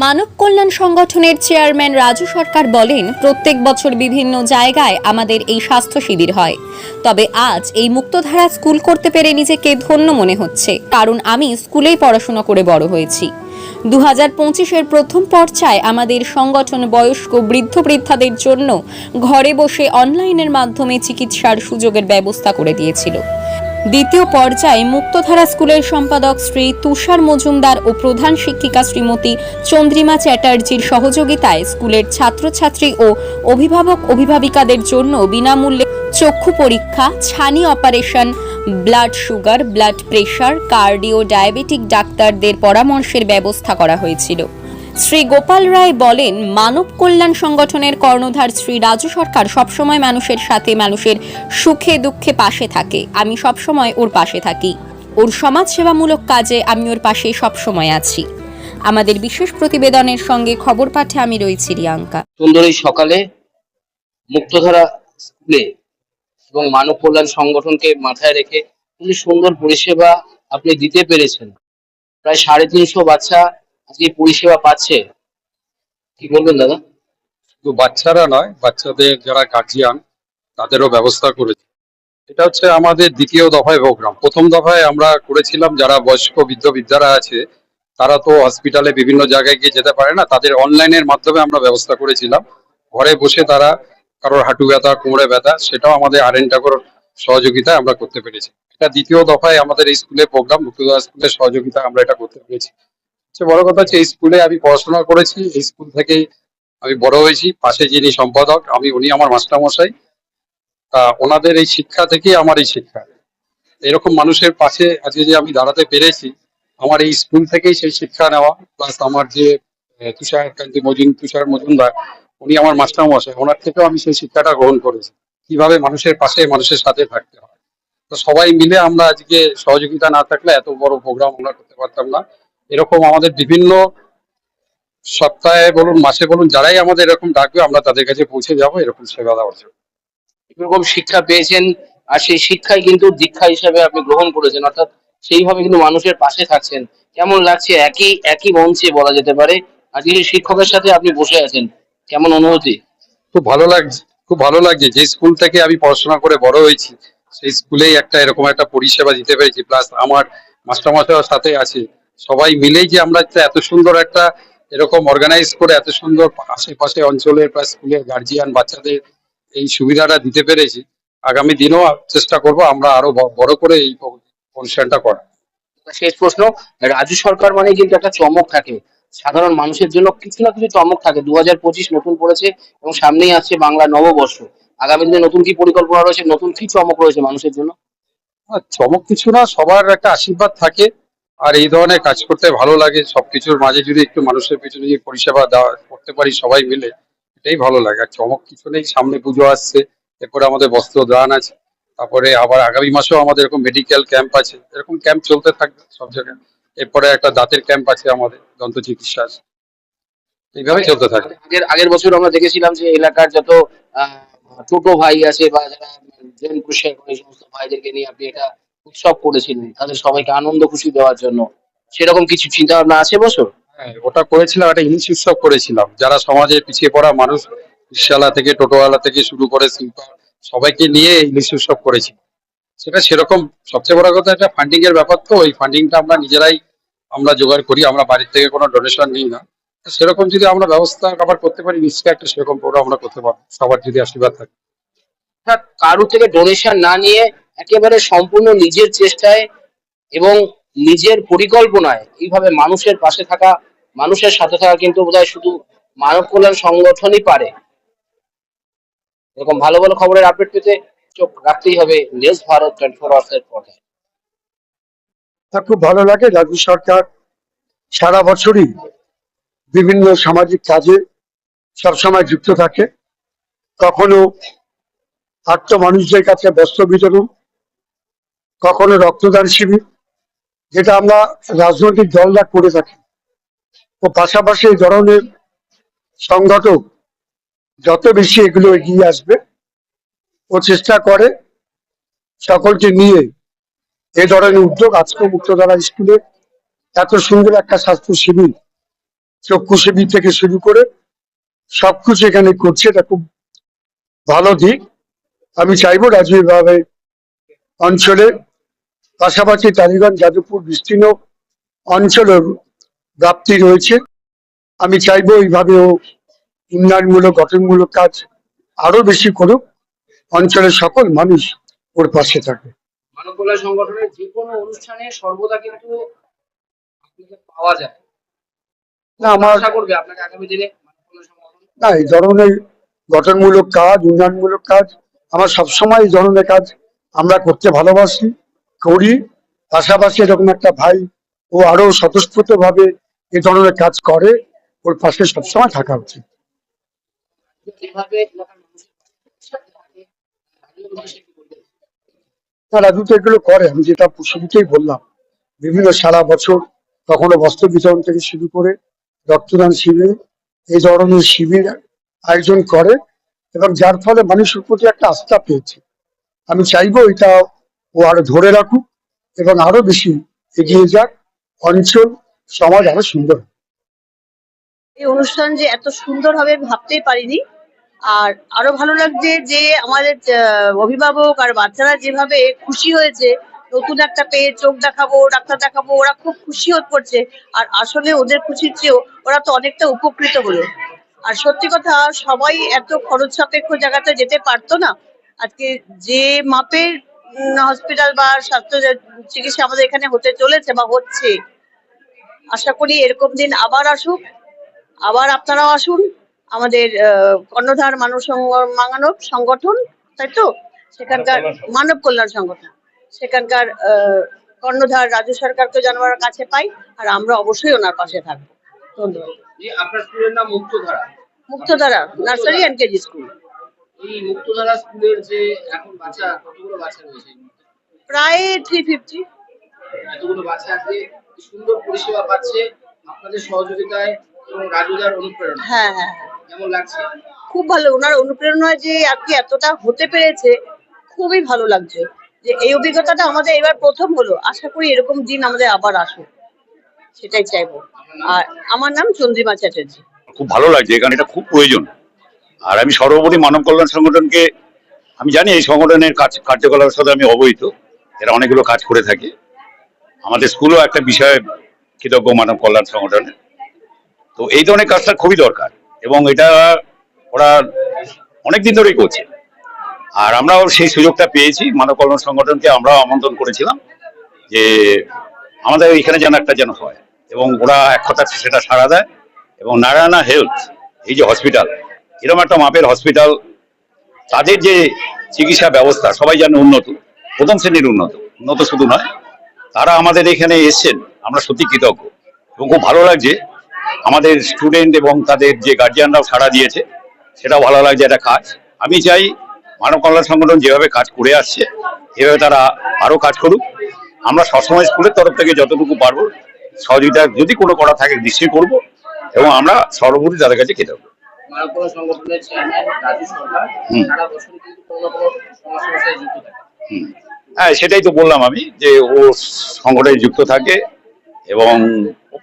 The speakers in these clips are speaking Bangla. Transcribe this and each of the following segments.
মানব কল্যাণ সংগঠনের চেয়ারম্যান রাজু সরকার বলেন, প্রত্যেক বছর বিভিন্ন জায়গায় আমাদের এই স্বাস্থ্য শিবির হয়। তবে আজ এই মুক্তধারা স্কুল করতে পেরে নিজেকে ধন্য মনে হচ্ছে, কারণ আমি স্কুলেই পড়াশোনা করে বড় হয়েছি। দু হাজার পঁচিশের প্রথম পর্যায়ে আমাদের সংগঠন বয়স্ক বৃদ্ধ বৃদ্ধাদের জন্য ঘরে বসে অনলাইনের মাধ্যমে চিকিৎসার সুযোগের ব্যবস্থা করে দিয়েছিল। দ্বিতীয় পর্যায়ে মুক্তধারা স্কুলের সম্পাদক শ্রী তুষার মজুমদার ও প্রধান শিক্ষিকা শ্রীমতী চন্দ্রিমা চ্যাটার্জির সহযোগিতায় স্কুলের ছাত্রছাত্রী ও অভিভাবক অভিভাবিকাদের জন্য বিনামূল্যে চক্ষু পরীক্ষা, ছানি operation, blood sugar, blood pressure cardio diabetic ডাক্তারদের পরামর্শের ব্যবস্থা করা হয়েছিল। শ্রী গোপাল রায় বলেন, মানব কল্যাণ সংগঠনের কর্ণধার শ্রী রাজু সরকার সবসময় মানুষের সাথে মানুষের সুখে দুঃখে পাশে থাকে। আমি সবসময় ওর পাশে থাকি। ওর সমাজ সেবামূলক কাজে আমি ওর পাশে সবসময় আছি। আমাদের বিশেষ প্রতিবেদনের সঙ্গে খবর পাঠে আমি রয়েছি রিয়াঙ্কা। সুন্দর এই সকালে মুক্তধারা স্কুলে এবং মানব কল্যাণ সংগঠনকে মাথায় রেখে সুন্দর পরিষেবা আপনি দিতে পেরেছেন। প্রায় সাড়ে তিনশো বাচ্চা আজকে পরিষেবা পাচ্ছে? কি বলবেন দাদা? শুধু বাচ্চারা নয়, বাচ্চাদের যারা গার্জিয়ান তাদেরও ব্যবস্থা করেছে। এটা হচ্ছে আমাদের দ্বিতীয় দফায় প্রোগ্রাম প্রথম দফায় আমরা করেছিলাম, যারা বয়স্ক বৃদ্ধ বিদ্যারা আছে, তারা তো হসপিটালে বিভিন্ন জায়গায় গিয়ে যেতে পারে না, তাদের অনলাইনের মাধ্যমে আমরা ব্যবস্থা করেছিলাম। ঘরে বসে তারা কারোর হাঁটু ব্যথা, কোমরে ব্যথা, সেটাও আমাদের আর এন ঠাকুর সহযোগিতায় আমরা করতে পেরেছি। এটা দ্বিতীয় দফায় আমাদের এই স্কুলের প্রোগ্রাম মুক্তিযোদ্ধা স্কুলের সহযোগিতা আমরা এটা করতে পেরেছি। সবচেয়ে বড় কথা হচ্ছে, এই স্কুলে আমি পড়াশোনা করেছি, এই স্কুল থেকেই আমি বড় হয়েছি। পাশে যিনি সম্পাদক, আমি, উনি আমার মাস্টারমশাই। তা ওনাদের এই শিক্ষা থেকেই আমার এই শিক্ষা। এরকম মানুষের পাশে আজকে যে আমি দাঁড়াতে পেরেছি, আমার এই স্কুল থেকেই সেই শিক্ষা নেওয়া প্লাস আমার যে তুষার কান্তি মজুম তুষার মজুমদার, উনি আমার মাস্টারমশাই, ওনার থেকেও আমি সেই শিক্ষাটা গ্রহণ করেছি। কীভাবে মানুষের পাশে মানুষের সাথে থাকতে হয়। তো সবাই মিলে আমরা আজকে সহযোগিতা না থাকলে এত বড় প্রোগ্রাম আমরা করতে পারতাম না। এরকম আমাদের বিভিন্ন সপ্তাহে বলুন, মাসে বলুন, যারাই আমাদের এরকম ডাকবে, আমরা তাদের কাছে পৌঁছে যাব, এরকম সেবা দেওয়ার জন্য। এরকম শিক্ষা পেয়েছেন, আর সেই শিক্ষাই কিন্তু দীক্ষা হিসেবে আপনি গ্রহণ করেছেন, অর্থাৎ সেইভাবে কিন্তু মানুষের পাশে থাকছেন। কেমন লাগছে? একই একই মঞ্চে বলা যেতে পারে আজকে সেই শিক্ষকের সাথে আপনি বসে আছেন, কেমন অনুভূতি? খুব ভালো লাগছে, খুব ভালো লাগছে। যে স্কুল থেকে আমি পড়াশোনা করে বড় হয়েছি, সেই স্কুলেই একটা এরকম একটা পরিষেবা দিতে পেরেছি, প্লাস আমার মাস্টারমশাইয়ের সাথে আছে। সবাই মিলেই যে আমরা এত সুন্দর একটা এরকম অর্গানাইজ করে এত সুন্দর আশেপাশে অঞ্চলের প্লাস স্কুলের গার্জিয়ান বাচ্চাদের এই সুবিধাটা দিতে পেরেছি আগামী দিনেও চেষ্টা করব আমরা আরও বড় করে এই অনুষ্ঠানটা করা শেষ প্রশ্ন রাজ্য সরকার মানে কিন্তু একটা চমক থাকে। সাধারণ মানুষের জন্য কিছু না কিছু চমক থাকে। দু হাজার পঁচিশ নতুন পড়েছে এবং সামনেই আসছে বাংলা নববর্ষ। আগামী দিনে নতুন কি পরিকল্পনা রয়েছে? নতুন কি চমক রয়েছে মানুষের জন্য? চমক কিছু না সবার একটা আশীর্বাদ থাকে। আর এই ধরনের কাজ করতে ভালো লাগে। সবকিছুর মাঝে যদি একটু মানুষের পিছনে যদি পরিষেবা দেওয়া করতে পারি সবাই মিলে, এটাই ভালো লাগে। আর চমক কিছু নেই, সামনে পুজো আসছে, এরপরে আমাদের বস্ত্র দান আছে, তারপরে আবার আগামী মাসেও আমাদের এরকম মেডিকেল ক্যাম্প আছে, এরকম ক্যাম্প চলতে থাকবে সব জায়গায়। এরপরে একটা দাঁতের ক্যাম্প আছে আমাদের দন্ত চিকিৎসা আছে। এইভাবে চলতে থাকবে আগের আগের বছর আমরা দেখেছিলাম যে এলাকার যত ছোট ভাই আছে বা যারা জেন সমস্ত ভাইদেরকে নিয়ে আপনি এটা উৎসব করেছিলেন তাদের সবাইকে আনন্দ খুশি দেওয়ার জন্য। সেরকম কিছু চিন্তা ভাবনা আছে বছর হ্যাঁ ওটা করেছিলাম একটা ইংলিশ উৎসব করেছিলাম। যারা সমাজে পিছিয়ে পড়া মানুষ রিক্সাওয়ালা থেকে টোটোওয়ালা থেকে শুরু করে সবাইকে নিয়ে ইংলিশ উৎসব করেছি। সেটা সেরকম সবচেয়ে বড় কথা একটা ফান্ডিং এর ব্যাপার তো ওই ফান্ডিংটা আমরা নিজেরাই আমরা জোগাড় করি আমরা বাড়ির থেকে কোনো ডোনেশন নিই না। সেরকম যদি আমরা ব্যবস্থা আবার করতে পারি নিশ্চয়ই একটা সেরকম প্রোগ্রাম আমরা করতে পারব সবার যদি আশীর্বাদ থাকে। অর্থাৎ কারও থেকে ডোনেশন না নিয়ে একেবারে সম্পূর্ণ নিজের চেষ্টায় এবং নিজের পরিকল্পনায় এইভাবে মানুষের পাশে থাকা, মানুষের সাথে থাকা কিন্তু বোধহয় শুধু মানব কল্যাণ সংগঠনই পারে। এরকম ভালো ভালো খবরের আপডেট পেতে চোখ রাখতেই হবে নিউজ ভারত টোয়েন্টি ফোর আওয়ার্সের পর্দায় তা খুব ভালো লাগে রাজ্য সরকার সারা বছরই বিভিন্ন সামাজিক কাজে সবসময় যুক্ত থাকে। কখনো আত্ম মানুষদের কাছে বস্ত্র বিতরণ কখনো রক্তদান শিবির, যেটা আমরা রাজনৈতিক দলরা করে থাকি। ও পাশাপাশি এই ধরনের সংগঠক যত বেশি এগুলো এগিয়ে আসবে, ও চেষ্টা করে সকলকে নিয়ে এ ধরনের উদ্যোগ আজকে মুক্তধারা স্কুলে এত সুন্দর একটা স্বাস্থ্য শিবির, চক্ষু শিবির থেকে শুরু করে সবকিছু এখানে করছে, এটা খুব ভালো দিক। আমি চাইব রাজু এভাবে অঞ্চলে পাশাপাশি টালিগঞ্জ যাদবপুর বিস্তীর্ণ অঞ্চলের ব্যাপ্তি রয়েছে। আমি চাইব এইভাবেও উন্নয়নমূলক গঠনমূলক কাজ আরও বেশি করুক। অঞ্চলের সকল মানুষ ওর পাশে থাকে। মানব কল্যাণ সংগঠনের যে কোনো অনুষ্ঠানে সর্বদা কিন্তু পাওয়া যায়। না আমার আশা করবে আপনাকে আগামী দিনে না এই ধরনের গঠনমূলক কাজ উন্নয়নমূলক কাজ আমার সবসময় এই ধরনের কাজ আমরা করতে ভালোবাসি। করি। পাশাপাশি এরকম একটা ভাই ও আরও স্বতঃস্ফূর্ত ভাবে এ ধরনের কাজ করে। ওর পাশে সবসময় থাকা উচিত। রাজু তো এগুলো করে আমি যেটা শুরুতেই বললাম। বিভিন্ন সারা বছর কখনো বস্ত্র বিতরণ থেকে শুরু করে রক্তদান শিবির এই ধরনের শিবির আয়োজন করে এবং যার ফলে মানুষের প্রতি একটা আস্থা পেয়েছে। আমি চাইব এটা ও আরও ধরে রাখুক এবং আরও বেশি এগিয়ে যাক। অঞ্চল, সমাজ আরও সুন্দর এই অনুষ্ঠান যে এত সুন্দর হবে ভাবতেই পারিনি। আর আরও ভালো লাগছে যে আমাদের অভিভাবক আর বাচ্চারা যেভাবে খুশি হয়েছে, নতুন একটা পেয়ে চোখ দেখাবো, ডাক্তার দেখাবো, ওরা খুব খুশি হয়ে পড়ছে। আর আসলে ওদের খুশির চেয়েও ওরা তো অনেকটা উপকৃত হলো আর সত্যি কথা, সবাই এত খরচ সাপেক্ষ জায়গাতে যেতে পারতো না। আজকে যে মাপের হসপিটাল বা স্বাস্থ্য চিকিৎসা আমাদের এখানে হতে চলেছে বা হচ্ছে। আশা করি এরকম দিন আবার আসুক। আবার আপনারাও আসুন। আমাদের কর্ণধার মানব মানব সংগঠন তাই তো? সেখানকার মানব কল্যাণ সংগঠন। সেখানকার কর্ণধার রাজু সরকারকে আমরা কাছে পাই আর আমরা অবশ্যই ওনার পাশে থাকব। ধন্যবাদ। Muktadhara. Muktadhara nursery and KG school এই মুক্তধারা স্কুলের যে এখন বাচ্চা কতগুলো বাচ্চা রয়েছে প্রায় থ্রি ফিফটি এতগুলো বাচ্চা আজকে কি সুন্দর পরিষেবা পাচ্ছে আপনাদের সহযোগিতায় এবং রাজুদার অনুপ্রেরণা হ্যাঁ হ্যাঁ হ্যাঁ। কেমন লাগছে? খুব ভালো। ওনার অনুপ্রেরণা যে আজকে এতটা হতে পেরেছে খুবই ভালো লাগছে যে এই অভিজ্ঞতাটা আমাদের এবার প্রথম হলো। আশা করি এরকম দিন আমাদের আবার আসুক সেটাই চাইব। আর আমার নাম চন্দ্রিমা চ্যাটার্জি। খুব ভালো লাগছে এখানে এটা খুব প্রয়োজন। আর আমি সর্বোপরি মানব কল্যাণ সংগঠনকে, আমি জানি এই সংগঠনের কাজ, কার্যকলাপের সাথে আমি অবহিত, এরা অনেকগুলো কাজ করে থাকে। আমাদের স্কুলও একটা বিষয়ে কৃতজ্ঞ মানব কল্যাণ সংগঠনের। তো এই ধরনের কাজটা খুবই দরকার এবং এটা ওরা অনেকদিন ধরেই করছে। আর আমরাও সেই সুযোগটা পেয়েছি, মানব কল্যাণ সংগঠনকে আমরাও আমন্ত্রণ করেছিলাম যে আমাদের এখানে যেন একটা যেন হয় এবং ওরা এক কথা সেটা সাড়া দেয় এবং নারায়ণা হেলথ, এই যে হসপিটাল এরকম একটা মাপের হসপিটাল তাদের যে চিকিৎসা ব্যবস্থা, সবাই জানে উন্নত। প্রথম শ্রেণির উন্নত। উন্নত শুধু নয়, তারা আমাদের এখানে এসছেন, আমরা সত্যি কৃতজ্ঞ। এবং খুব ভালো লাগছে, আমাদের স্টুডেন্ট এবং তাদের যে গার্জিয়ানরাও সাড়া দিয়েছে, সেটাও ভালো লাগছে একটা কাজ। আমি চাই মানব কল্যাণ সংগঠন যেভাবে কাজ করে আসছে, এভাবে তারা আরও কাজ করুক। আমরা সবসময় স্কুলের তরফ থেকে যতটুকু পারব, সহযোগিতা যদি কোনো করা থাকে নিশ্চয়ই করব, এবং আমরা সর্বোপরি তাদের কাছে কৃতজ্ঞ। মানব কল্যাণ সংগঠনের চেয়ারম্যান রাজু সরকার হুম। সারা বছর কিন্তু কোনো কোনো সমাজ সমস্যায় যুক্ত থাকে। হ্যাঁ সেটাই তো বললাম আমি যে ও সংগঠনে যুক্ত থাকে এবং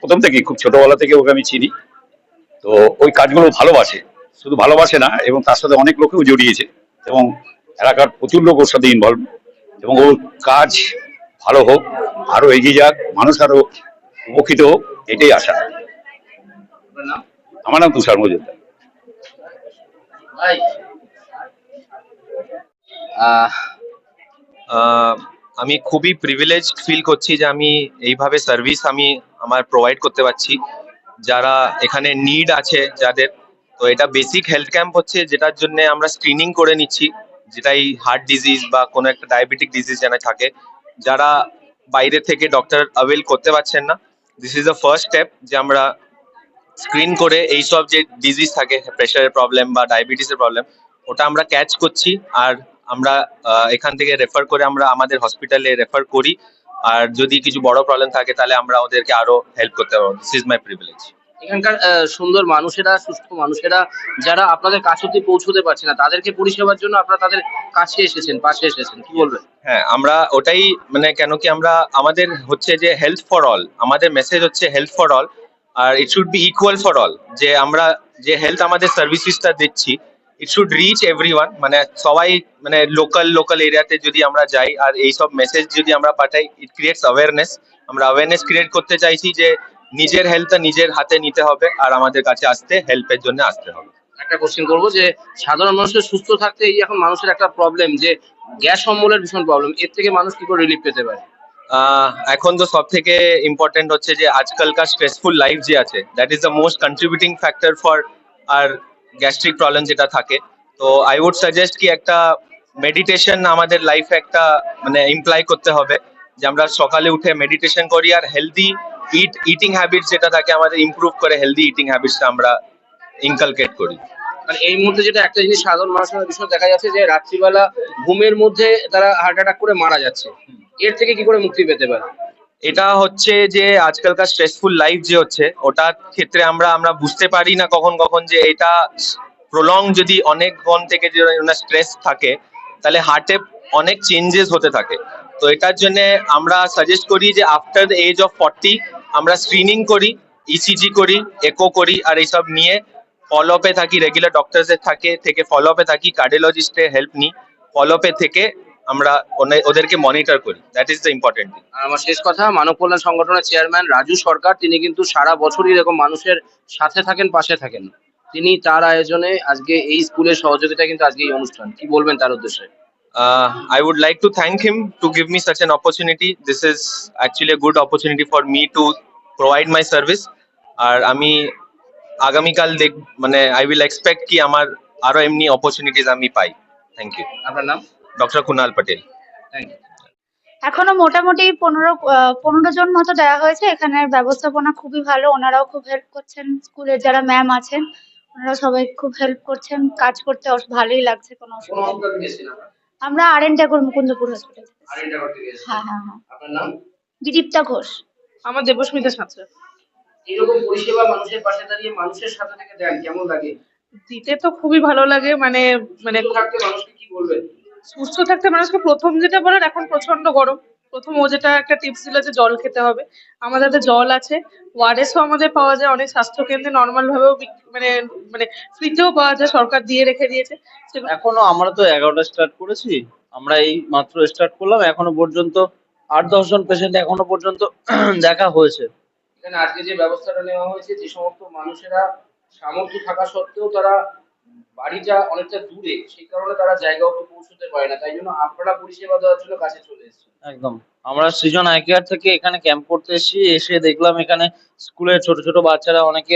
প্রথম থেকে খুব ছোটবেলা থেকে ওকে আমি চিনি। তো ওই কাজগুলো ভালোবাসে। শুধু ভালোবাসে না এবং তার সাথে অনেক লোকেও জড়িয়েছে এবং এলাকার প্রচুর লোক ওর সাথে ইনভলভ এবং ওর কাজ ভালো হোক আরও এগিয়ে যাক মানুষ আরও উপকৃত হোক এটাই আশা। আমার নাম তুষার মজুমদার। আমি খুবই প্রিভিলেজ ফিল করছি যে আমি এইভাবে সার্ভিস আমি আমার প্রোভাইড করতে পারছি। যারা এখানে নিড আছে যাদের, তো এটা বেসিক হেলথ ক্যাম্প হচ্ছে যেটার জন্য আমরা স্ক্রিনিং করে নিচ্ছি, যেটাই হার্ট ডিজিজ বা কোনো একটা ডায়াবেটিক ডিজিজ যেন থাকে। যারা বাইরে থেকে ডক্টর অ্যাভেল করতে পারছেন না this is the first step যে আমরা স্ক্রিন করে এইসব যে ডিজিজ থাকে প্রেশারের প্রবলেম বা ডায়াবেটিসের প্রবলেম ওটা আমরা ক্যাচ করছি আর আমরা এখান থেকে রেফার করে আমরা আমাদের হসপিটালে রেফার করি। আর যদি কিছু বড় প্রবলেম থাকে তাহলে আমরা ওদেরকে আরও হেল্প করতে পারব। দিস ইজ মাই প্রিভিলেজ এখানকার সুন্দর মানুষেরা সুস্থ মানুষেরা যারা আপনাদের কাছ অব্দি পৌঁছতে পারছে না তাদেরকে পরিষেবার জন্য আপনারা তাদের কাছে এসেছেন পাশে এসেছেন কি বলবেন? হ্যাঁ আমরা ওটাই মানে কেন কি আমরা আমাদের হচ্ছে যে হেলথ ফর অল আমাদের মেসেজ হচ্ছে health for all R it should be equal for all যে আমরা যে হেলথ আমাদের সার্ভিসেসটা দিচ্ছি ইট শুড রিচ এভরি মানে সবাই মানে লোকাল লোকাল এরিয়াতে যদি আমরা যাই আর এইসব মেসেজ যদি আমরা পাঠাই ইট ক্রিয়েটস অ্যাওয়ারনেস আমরা অ্যাওয়ারনেস ক্রিয়েট করতে চাইছি যে নিজের হেলথটা নিজের হাতে নিতে হবে আর আমাদের কাছে আসতে হেল্পের জন্য আসতে হবে। একটা কোশ্চেন করব যে সাধারণ মানুষের সুস্থ থাকতে এই এখন মানুষের একটা প্রবলেম যে গ্যাস অম্বলের ভীষণ প্রবলেম এর থেকে মানুষ কি করে রিলিফ পেতে পারে? এখন তো সব থেকে ইম্পর্টেন্ট হচ্ছে যে আজকালকার স্ট্রেসফুল লাইফ যে আছে that is the most contributing factor for R gastric problem যেটা থাকে। তো আই উড সাজেস্ট কি একটা মেডিটেশন আমাদের লাইফে একটা মানে ইমপ্লাই করতে হবে যে আমরা সকালে উঠে মেডিটেশন করি আর হেলদি ইট ইটিং হ্যাবিটস যেটা থাকে আমাদের ইমপ্রুভ করে হেলদি ইটিং হ্যাবিটসটা আমরা ইনকালকেট করি। আর এই মুহূর্তে যেটা একটা জিনিস সাধারণ মানুষের বিষয় দেখা যাচ্ছে যে রাত্রিবেলা ঘুমের মধ্যে তারা হার্ট অ্যাটাক করে মারা যাচ্ছে। এর থেকে কি করে মুক্তি পেতে পারে? এটা হচ্ছে যে আজকালকার স্ট্রেসফুল লাইফ যে হচ্ছে, ওটার ক্ষেত্রে আমরা আমরা বুঝতে পারি না কখন কখন যে এটা প্রলং যদি অনেক ক্ষণ থেকে যে স্ট্রেস থাকে, তাহলে হার্টে অনেক চেঞ্জেস হতে থাকে। তো এটার জন্য আমরা সাজেস্ট করি যে after the age of forty আমরা স্ক্রিনিং করি ইসিজি করি একো করি, আর এইসব নিয়ে ফলো আপে থাকি রেগুলার ডক্টরসের থাকে থেকে ফলো আপে থাকি কার্ডিওলজিস্টের হেল্প নিই ফলো আপে থেকে আমরা ওদেরকে মনিটর করি that is the important thing আর আমার শেষ কথা মানব কল্যাণ সংগঠনের চেয়ারম্যান রাজু সরকার তিনি কিন্তু সারা বছরই এরকম মানুষের সাথে থাকেন পাশে থাকেন তিনি তার আয়োজনে আজকে এই স্কুলের সহযোগিতা কিন্তু আজকে এই অনুষ্ঠান কি বলবেন তার উদ্দেশ্যে uh, I would like to thank him to give me such an opportunity. This is actually a good opportunity for me to provide my service. আর আমি আগামীকাল দেখ মানে আই উইল এক্সপেক্ট কি আমার আরও এমনি অপরচুনিটিস আমি পাই। থ্যাংক ইউ আপনার নাম? Doctor Kunal Patel thank you এখনও মোটামুটি পনেরো পনেরো জন মতো দেওয়া হয়েছে। এখানের ব্যবস্থাপনা খুবই ভালো। ওনারাও খুব হেল্প করছেন স্কুলের যারা ম্যাম আছেন ওনারা সবাই খুব হেল্প করছেন। কাজ করতে ভালোই লাগছে কোনো অসুবিধা আমরা R N Thakur Mukundapur hospital হ্যাঁ হ্যাঁ হ্যাঁ। আপনার নাম? বিদীপ্তা ঘোষ। আমার দেবস্মিতা সাঁতরা এরকম পরিষেবা মানুষের পাশে দাঁড়িয়ে মানুষের সাথে থেকে দেন কেমন লাগে? দিতে তো খুবই ভালো লাগে মানে মানে সুস্থ থাকতে মানুষকে কি বলবেন? সুস্থ থাকতে মানুষকে প্রথম যেটা বলেন এখন প্রচণ্ড গরম। প্রথম ও যেটা একটা টিপস দিল যে জল খেতে হবে। আমাদের হাতে জল আছে ওয়ারেসও আমাদের পাওয়া যায় অনেক স্বাস্থ্য কেন্দ্রে নর্মাল ভাবেও মানে মানে ফ্রিতেও পাওয়া যায় সরকার দিয়ে রেখে দিয়েছে। এখনও আমরা তো এগারোটা স্টার্ট করেছি আমরা এই মাত্র স্টার্ট করলাম এখনও পর্যন্ত আট দশ জন পেশেন্ট এখনও পর্যন্ত দেখা হয়েছে। এখানে আজকে যে ব্যবস্থাটা নেওয়া হয়েছে, যে সমস্ত মানুষেরা সামর্থ্য থাকা সত্ত্বেও তারা বাড়িটা অনেকটা দূরে, সেই কারণে তারা জায়গা অব্দি পৌঁছতে পারে না। তাই জন্য আপনারা পরিষেবা দেওয়ার জন্য কাছে চলে এসেছেন একদম। আমরা সৃজন আই কেয়ার থেকে এখানে ক্যাম্প করতে এসেছি, এসে দেখলাম এখানে স্কুলের ছোট ছোট বাচ্চারা অনেকে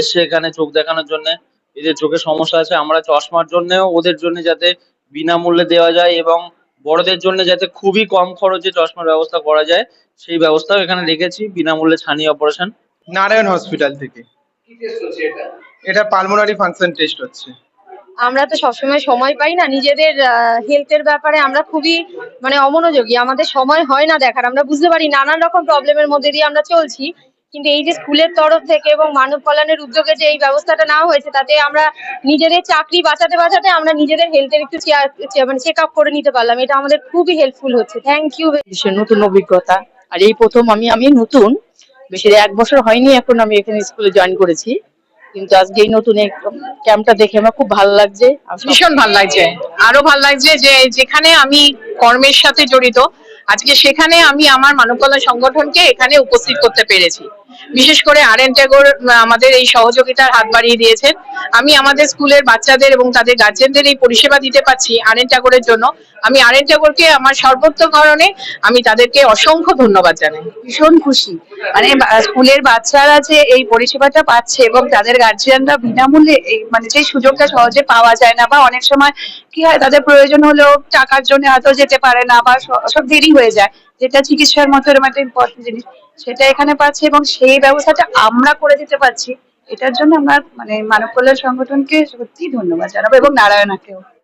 এসে এখানে চোখ দেখানোর জন্য এদের চোখের সমস্যা আছে। আমরা চশমার জন্যও ওদের জন্য যাতে বিনামূল্যে দেওয়া যায় এবং বড়দের জন্য যাতে খুবই কম খরচে চশমার ব্যবস্থা করা যায়। সেই ব্যবস্থাও এখানে রেখেছি বিনামূল্যে ছানি অপারেশন নারায়ণ হসপিটাল থেকে। কি টেস্ট হচ্ছে এটা? এটা পালমোনারি ফাংশন টেস্ট হচ্ছে। আমরা তো সবসময় সময় পাই না নিজেদের হেলথের ব্যাপারে আমরা খুবই মানে অমনোযোগী। আমাদের সময় হয় না দেখার আমরা বুঝতে পারি নানান রকম প্রবলেমের মধ্যে দিয়ে আমরা চলছি। কিন্তু এই যে স্কুলের তরফ থেকে এবং মানব কল্যাণের উদ্যোগে যে এই ব্যবস্থাটা নেওয়া হয়েছে তাতে আমরা নিজেদের চাকরি বাঁচাতে বাঁচাতে আমরা নিজেদের হেলথের একটু চেয়ার মানে চেক আপ করে নিতে পারলাম। এটা আমাদের খুবই হেল্পফুল হচ্ছে। থ্যাংক ইউ নতুন অভিজ্ঞতা। আর এই প্রথম আমি আমি নতুন, বেশি এক বছর হয়নি, এখন আমি এখানে স্কুলে জয়েন করেছি। কিন্তু আজকে এই নতুন ক্যাম্পটা দেখে আমার খুব ভালো লাগছে। ভীষণ ভালো লাগছে। আরও ভালো লাগছে যে যেখানে আমি কর্মের সাথে জড়িত, আজকে সেখানে আমি আমার মানবকলা সংগঠনকে এখানে উপস্থিত করতে পেরেছি। বিশেষ করে আর এন ট্যাগোর আমাদের এই সহযোগিতার হাত বাড়িয়ে দিয়েছেন। আমি আমাদের স্কুলের বাচ্চাদের এবং তাদের গার্জেনদের এই পরিষেবা দিতে পারছি আর এন ট্যাগোরের জন্য। আমি আর এন ট্যাগোরকে আমার সর্বোত্তকরণে আমি তাদেরকে অসংখ্য ধন্যবাদ জানাই। ভীষণ খুশি। মানে স্কুলের বাচ্চারা যে এই পরিষেবাটা পাচ্ছে এবং তাদের গার্জিয়ানরা বিনামূল্যে এই মানে যে সুযোগটা সহজে পাওয়া যায় না বা অনেক সময় কি হয়, তাদের প্রয়োজন হলেও টাকার জন্য হয়তো যেতে পারে না বা সব দেরি হয়ে যায়। যেটা চিকিৎসার মতো এরকম একটা ইম্পর্টেন্ট জিনিস। সেটা এখানে পাচ্ছে এবং সেই ব্যবস্থাটা আমরা করে দিতে পারছি। এটার জন্য আমরা মানে মানব কল্যাণ সংগঠনকে সত্যি ধন্যবাদ জানাব এবং নারায়ণাকেও।